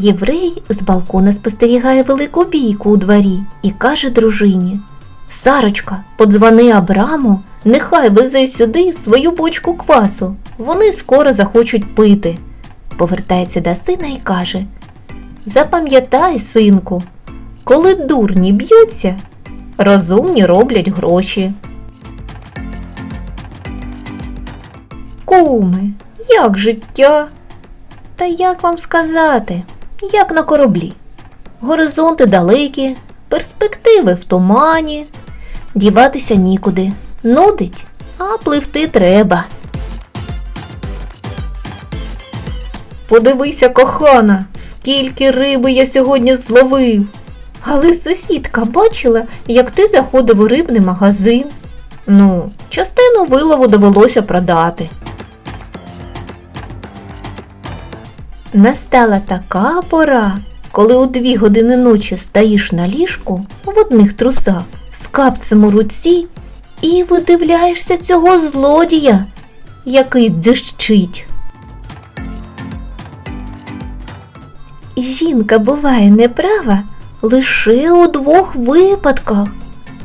Єврей з балкона спостерігає велику бійку у дворі і каже дружині: Сарочка, подзвони Абраму, нехай везе сюди свою бочку квасу. Вони скоро захочуть пити. Повертається до сина і каже: Запам'ятай, синку, коли дурні б'ються, розумні роблять гроші. Куми, як життя? Та як вам сказати, як на кораблі. Горизонти далекі, перспективи в тумані, діватися нікуди, нудить, а пливти треба. Подивися, кохана, скільки риби я сьогодні зловив. Але сусідка бачила, як ти заходив у рибний магазин. Ну, частину вилову довелося продати. Настала така пора, коли у дві години ночі стоїш на ліжку в одних трусах з капцем у руці і видивляєшся цього злодія, який дзищить. Жінка буває неправа лише у двох випадках,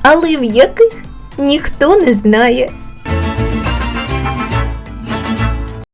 але в яких ніхто не знає.